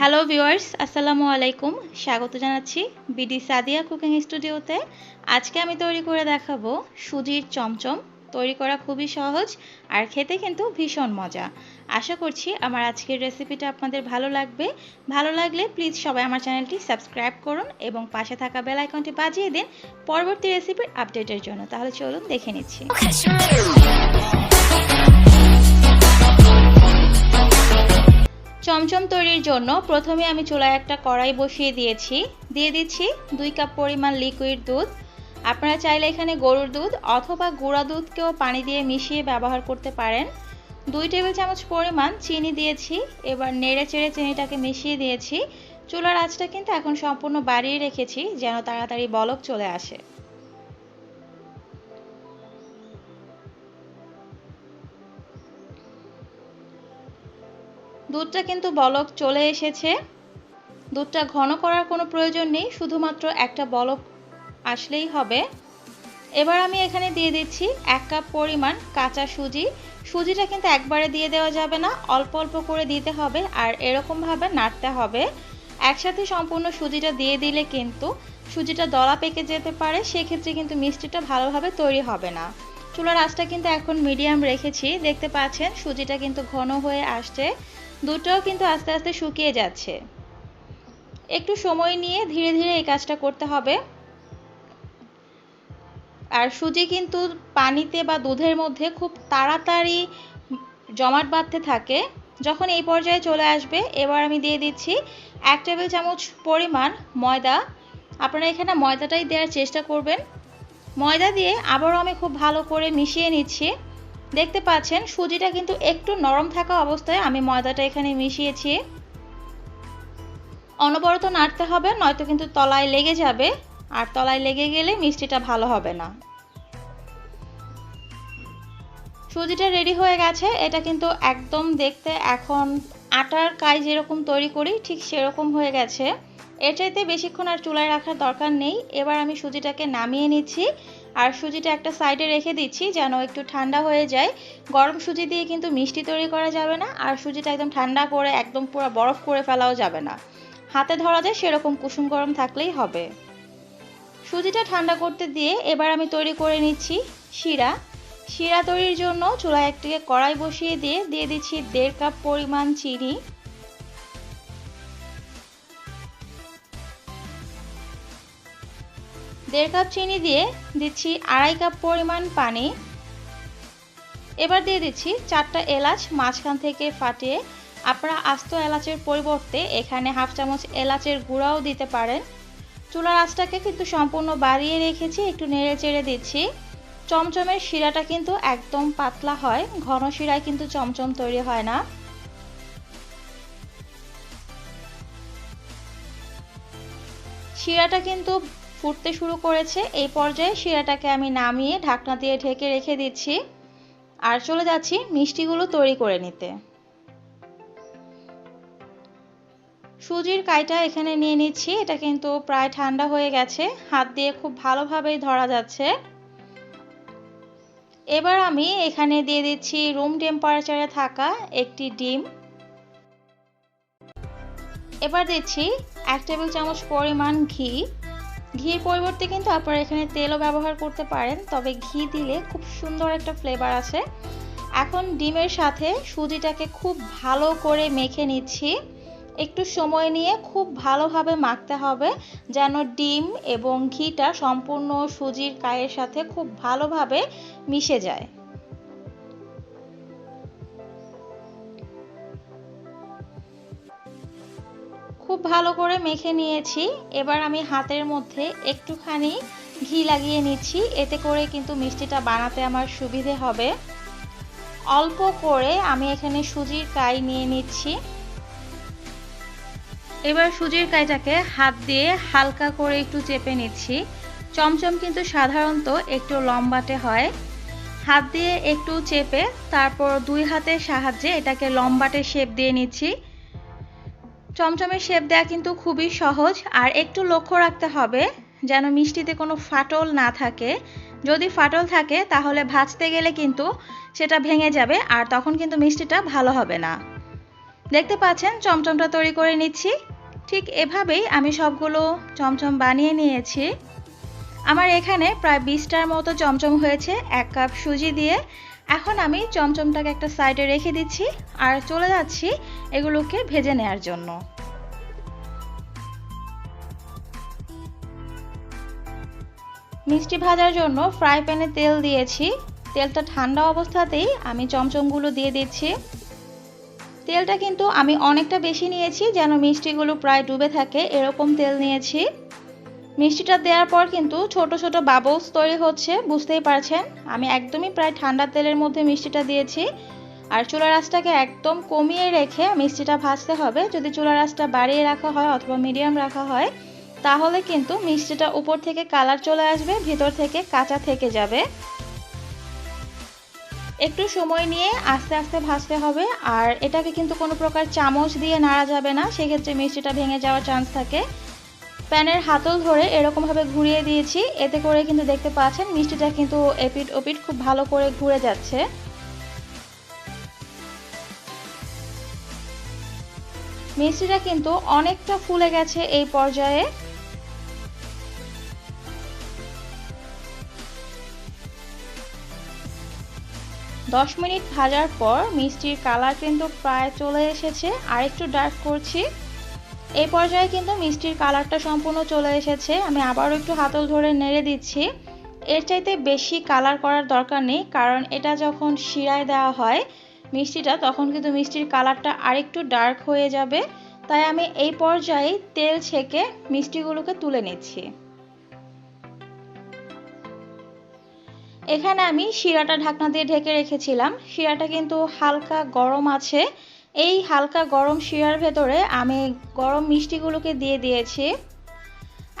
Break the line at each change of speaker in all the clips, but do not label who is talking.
Hello viewers আসসালামু আলাইকুম স্বাগত জানাচ্ছি বিডি সাদিয়া কুকিং স্টুডিওতে আজকে আমি তৈরি করে দেখাবো সুজির চমচম। তৈরি করা খুবই সহজ আর খেতে কিন্তু ভীষণ মজা। আশা করছি আমার আজকের রেসিপিটা আপনাদের ভালো লাগবে। ভালো লাগলে প্লিজ সবাই আমার চ্যানেলটি সাবস্ক্রাইব করুন এবং পাশে থাকা বেল আইকনটি বাজিয়ে দিন পরবর্তী রেসিপির আপডেটের জন্য। তাহলে চলুন দেখে নিচ্ছি। চমচম তৈরির জন্য প্রথমে আমি চুলায় একটা কড়াই বসিয়ে দিয়েছি। দিয়ে দিচ্ছি দুই কাপ পরিমাণ লিকুইড দুধ। আপনারা চাইলে এখানে গরুর দুধ অথবা গুঁড়া দুধকেও পানি দিয়ে মিশিয়ে ব্যবহার করতে পারেন। দুই টেবিল চামচ পরিমাণ চিনি দিয়েছি। এবার নেড়ে চেড়ে চিনিটাকে মিশিয়ে দিয়েছি। চুলার আঁচটা কিন্তু এখন সম্পূর্ণ বাড়িয়ে রেখেছি যেন তাড়াতাড়ি বলক চলে আসে। দুধটা কিন্তু বলক চলে এসেছে। দুধটা ঘন করার কোনো প্রয়োজন নেই, শুধুমাত্র একটা বলক আসলেই হবে। এবার আমি এখানে দিয়ে দিচ্ছি এক কাপ পরিমাণ কাঁচা সুজি। সুজিটা কিন্তু একবারে দিয়ে দেওয়া যাবে না, অল্প অল্প করে দিতে হবে আর এরকমভাবে নাড়তে হবে। একসাথে সম্পূর্ণ সুজিটা দিয়ে দিলে কিন্তু সুজিটা দলা পেকে যেতে পারে, সেক্ষেত্রে কিন্তু মিষ্টিটা ভালোভাবে তৈরি হবে না। চুলার আঁচটা কিন্তু এখন মিডিয়াম রেখেছি, দেখতে পাচ্ছেন সুজিটা কিন্তু ঘন হয়ে আসছে। দুটোও কিন্তু আস্তে আস্তে শুকিয়ে যাচ্ছে। একটু সময় নিয়ে ধীরে ধীরে এই কাজটা করতে হবে। আর সুজি কিন্তু পানিতে বা দুধের মধ্যে খুব তাড়াতাড়ি জমাট বাঁধতে থাকে। যখন এই পর্যায়ে চলে আসবে, এবার আমি দিয়ে দিচ্ছি এক টেবিল চামচ পরিমাণ ময়দা। আপনারা এখানে ময়দাটাই দেওয়ার চেষ্টা করবেন। ময়দা দিয়ে আবারও আমি খুব ভালো করে মিশিয়ে নিচ্ছি। দেখতে পাচ্ছেন, সুজিটা কিন্তু একটু নরম থাকা অবস্থায় আমি ময়দাটা এখানে মিশিয়েছি। অনবরত নাড়তে হবে, নয়তো কিন্তু তলায় লেগে যাবে। আর তলায় লেগে গেলে মিষ্টিটা ভালো হবে না। সুজিটা রেডি হয়ে গেছে। এটা কিন্তু একদম দেখতে এখন আটার কাই যেরকম তৈরি করি, ঠিক সেরকম হয়ে গেছে। এর চাইতে বেশিক্ষণ আর চুলায় রাখার দরকার নেই। এবার আমি সুজিটাকে নামিয়ে নিচ্ছি। আর সুজিটা একটা সাইডে রেখে দিচ্ছি যেন একটু ঠান্ডা হয়ে যায়। গরম সুজি দিয়ে কিন্তু মিষ্টি তৈরি করা যাবে না, আর সুজিটা একদম ঠান্ডা করে একদম পুরো বরফ করে ফেলাও যাবে না। হাতে ধরা যায় সেরকম কুসুম গরম থাকলেই হবে। সুজিটা ঠান্ডা করতে দিয়ে এবার আমি তৈরি করে নিচ্ছি শিরা। শিরা তৈরির জন্য চুলায় একটিকে কড়াই বসিয়ে দিয়ে দিয়ে দিচ্ছি দেড় কাপ পরিমাণ চিনি। দেড় কাপ চিনি দিয়ে দিচ্ছি আড়াই কাপ পরিমাণ পানি। এবার দিয়ে দিচ্ছি চারটা এলাচ মাঝখান থেকে ফাটিয়ে। আপনারা আস্ত এলাচের পরিবর্তে এখানে হাফ চামচ এলাচের গুঁড়াও দিতে পারেন। চুলার আঁচটাকে কিন্তু সম্পূর্ণ বাড়িয়ে রেখেছি, একটু নেড়ে চেড়ে দিচ্ছি। চমচমের শিরাটা কিন্তু একদম পাতলা হয়, ঘন শিরায় কিন্তু চমচম তৈরি হয় না। শিরাটা কিন্তু ফুটতে শুরু করেছে। এই পর্যায়ে শিরাটাকে আমি নামিয়ে ঢাকনা দিয়ে ঢেকে রেখে দিচ্ছি। আর চলে যাচ্ছি মিষ্টিগুলো তৈরি করে নিতে। সুজির কাইটা এখানে নিয়ে নিচ্ছি। এটা কিন্তু প্রায় ঠান্ডা হয়ে গেছে। হাত দিয়ে খুব ভালোভাবেই ধরা যাচ্ছে। এবার আমি এখানে দিয়ে দিচ্ছি রুম টেম্পারেচারে থাকা একটি ডিম। এবার দিচ্ছি এক টেবিল চামচ পরিমাণ ঘি। ঘির পরিবর্তে কিন্তু আপনারা এখানে তেলও ব্যবহার করতে পারেন, তবে ঘি দিলে খুব সুন্দর একটা ফ্লেভার আছে। এখন ডিমের সাথে সুজিটাকে খুব ভালো করে মেখে নিচ্ছি। একটু সময় নিয়ে খুব ভালোভাবে মাখতে হবে, যেন ডিম এবং ঘিটা সম্পূর্ণ সুজির কায়ের সাথে খুব ভালোভাবে মিশে যায়। খুব ভালো করে মেখে নিয়েছি। এবার আমি হাতের মধ্যে একটুখানি ঘি লাগিয়ে নিচ্ছি। এতে করে কিন্তু মিষ্টিটা বানাতে আমার সুবিধে হবে। অল্প করে আমি এখানে সুজির কাই নিয়ে নিচ্ছি। এবার সুজির কাইটাকে হাত দিয়ে হালকা করে একটু চেপে নিচ্ছি। চমচম কিন্তু সাধারণত একটু লম্বাটে হয়। হাত দিয়ে একটু চেপে তারপর দুই হাতের সাহায্যে এটাকে লম্বাটে শেপ দিয়ে নিচ্ছি। চমচমের শেপ দেওয়া কিন্তু খুবই সহজ, আর একটু লক্ষ্য রাখতে হবে যেন মিষ্টিতে কোনো ফাটল না থাকে। যদি ফাটল থাকে, তাহলে ভাজতে গেলে কিন্তু সেটা ভেঙে যাবে, আর তখন কিন্তু মিষ্টিটা ভালো হবে না। দেখতে পাচ্ছেন, চমচমটা তৈরি করে নিচ্ছি। ঠিক এভাবেই আমি সবগুলো চমচম বানিয়ে নিয়েছি। আমার এখানে প্রায় বিশটার মতো চমচম হয়েছে, এক কাপ সুজি দিয়ে। এখন আমি চমচমটাকে একটা সাইডে রেখে দিচ্ছি আর চলে যাচ্ছি এগুলোকে ভেজে নেওয়ার জন্য। মিষ্টি ভাজার জন্য ফ্রাই প্যানে তেল দিয়েছি। তেলটা ঠান্ডা অবস্থাতেই আমি চমচমগুলো দিয়ে দিচ্ছি। তেলটা কিন্তু আমি অনেকটা বেশি নিয়েছি, যেন মিষ্টিগুলো প্রায় ডুবে থাকে, এরকম তেল নিয়েছি। মিষ্টিটা দেওয়ার পর কিন্তু ছোট ছোট বাবলস তৈরি হচ্ছে, বুঝতেই পারছেন? আমি একদমই প্রায় ঠান্ডা তেলের মধ্যে মিষ্টিটা দিয়েছি। আর চুলার আঁচটাকে একদম কমিয়ে রেখে মিষ্টিটা ভাজতে হবে। যদি চুলার আঁচটা বাড়িয়ে রাখা হয় অথবা মিডিয়াম রাখা হয়, তাহলে কিন্তু মিষ্টিটা উপর থেকে কালার চলে আসবে, ভিতর থেকে কাঁচা থেকে যাবে। একটু সময় নিয়ে আস্তে আস্তে ভাজতে হবে। আর এটাকে কিন্তু কোনো প্রকার চামচ দিয়ে নাড়া যাবে না, সেক্ষেত্রে মিষ্টিটা ভেঙে যাওয়ার চান্স থাকে। প্যানের হাতল ধরে এরকমভাবে ঘুরিয়ে দিয়েছি। এতে করে কিন্তু দেখতে পাচ্ছেন, মিষ্টিটা কিন্তু এপিট ওপিট খুব ভালো করে ঘুরে যাচ্ছে। মিষ্টিটা কিন্তু অনেকটা ফুলে গেছে এই পর্যায়ে। দশ মিনিট ভাজার পর মিষ্টির কালার কিন্তু প্রায় চলে এসেছে। আর একটু ডার্ক করছি। এই পর্যায়ে কিন্তু মিষ্টির কালারটা সম্পূর্ণ চলে এসেছে। আমি আবারও একটু হাতল ধরে নেড়ে দিচ্ছি। এর চাইতে বেশি কালার করার দরকার নেই, কারণ এটা যখন শিরায় দেওয়া হয় মিষ্টিটা, তখন কিন্তু মিষ্টির কালারটা আরেকটু ডার্ক হয়ে যাবে। তাই আমি এই পর্যায়ে তেল ছেঁকে মিষ্টিগুলোকে তুলে নিচ্ছি। এখানে আমি শিরাটা ঢাকনা দিয়ে ঢেকে রেখেছিলাম। শিরাটা কিন্তু হালকা গরম আছে। এই হালকা গরম শিরার ভেতরে আমি গরম মিষ্টিগুলোকে দিয়ে দিয়েছি।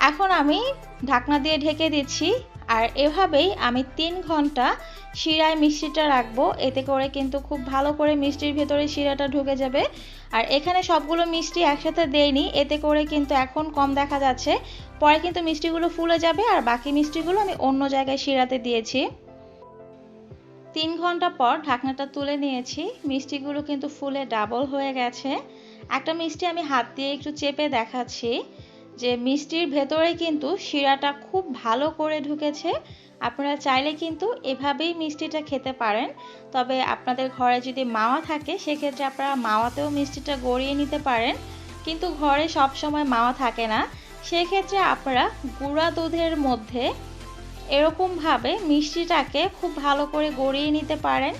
এখন আমি ঢাকনা দিয়ে ঢেকে দিচ্ছি আর এভাবেই আমি তিন ঘণ্টা শিরায় মিষ্টিটা রাখব। এতে করে কিন্তু খুব ভালো করে মিষ্টির ভেতরে শিরাটা ঢুকে যাবে। আর এখানে সবগুলো মিষ্টি একসাথে দেয়নি এতে করে কিন্তু এখন কম দেখা যাচ্ছে। পরে কিন্তু মিষ্টিগুলো ফুলে যাবে আর বাকি মিষ্টিগুলো আমি অন্য জায়গায় শিরাতে দিয়েছি। তিন ঘণ্টা পর ঢাকনাটা তুলে নিয়েছি। মিষ্টিগুলো কিন্তু ফুলে ডাবল হয়ে গেছে। একটা মিষ্টি আমি হাত দিয়ে একটু চেপে দেখাচ্ছি যে মিষ্টির ভেতরে কিন্তু শিরাটা খুব ভালো করে ঢুকেছে। আপনারা চাইলে কিন্তু এভাবেই মিষ্টিটা খেতে পারেন। তবে আপনাদের ঘরে যদি মাওয়া থাকে, সেক্ষেত্রে আপনারা মাওয়াতেও মিষ্টিটা গড়িয়ে নিতে পারেন। কিন্তু ঘরে সব সময় মাওয়া থাকে না। সেক্ষেত্রে আপনারা গুঁড়া দুধের মধ্যে এরকমভাবে মিষ্টিটাকে খুব ভালো করে গড়িয়ে নিতে পারেন।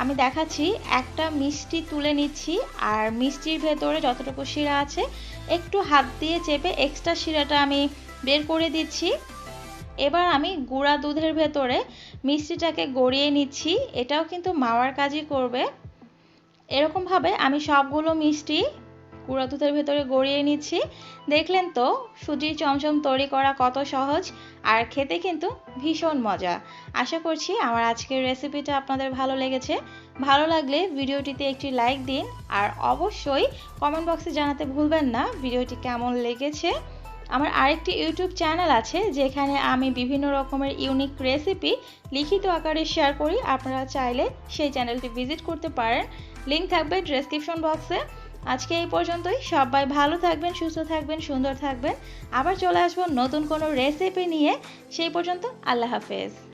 আমি দেখাচ্ছি, একটা মিষ্টি তুলে নিচ্ছি আর মিষ্টির ভেতরে যতটুকু শিরা আছে, একটু হাত দিয়ে চেপে এক্সট্রা শিরাটা আমি বের করে দিচ্ছি। এবার আমি গুঁড়া দুধের ভেতরে মিষ্টিটাকে গড়িয়ে নিচ্ছি, এটাও কিন্তু মাওয়ার কাজই করবে। এরকমভাবে আমি সবগুলো মিষ্টি গুঁড়া দুধের ভেতরে গড়িয়ে নিচ্ছি। দেখলেন তো, সুজির চমচম তৈরি করা কত সহজ, আর খেতে কিন্তু ভীষণ মজা। আশা করছি আমার আজকের রেসিপিটা আপনাদের ভালো লেগেছে। ভালো লাগলে ভিডিওটিতে একটি লাইক দিন, আর অবশ্যই কমেন্ট বক্সে জানাতে ভুলবেন না ভিডিওটি কেমন লেগেছে। আমার আরেকটি ইউটিউব চ্যানেল আছে, যেখানে আমি বিভিন্ন রকমের ইউনিক রেসিপি লিখিত আকারে শেয়ার করি। আপনারা চাইলে সেই চ্যানেলটি ভিজিট করতে পারেন। লিঙ্ক থাকবে ডেসক্রিপশন বক্সে আজকে এই পর্যন্তই। সবাই ভালো থাকবেন, সুস্থ থাকবেন, সুন্দর থাকবেন। আবার চলে আসব নতুন কোনো রেসিপি নিয়ে। সেই পর্যন্ত আল্লাহ হাফেজ।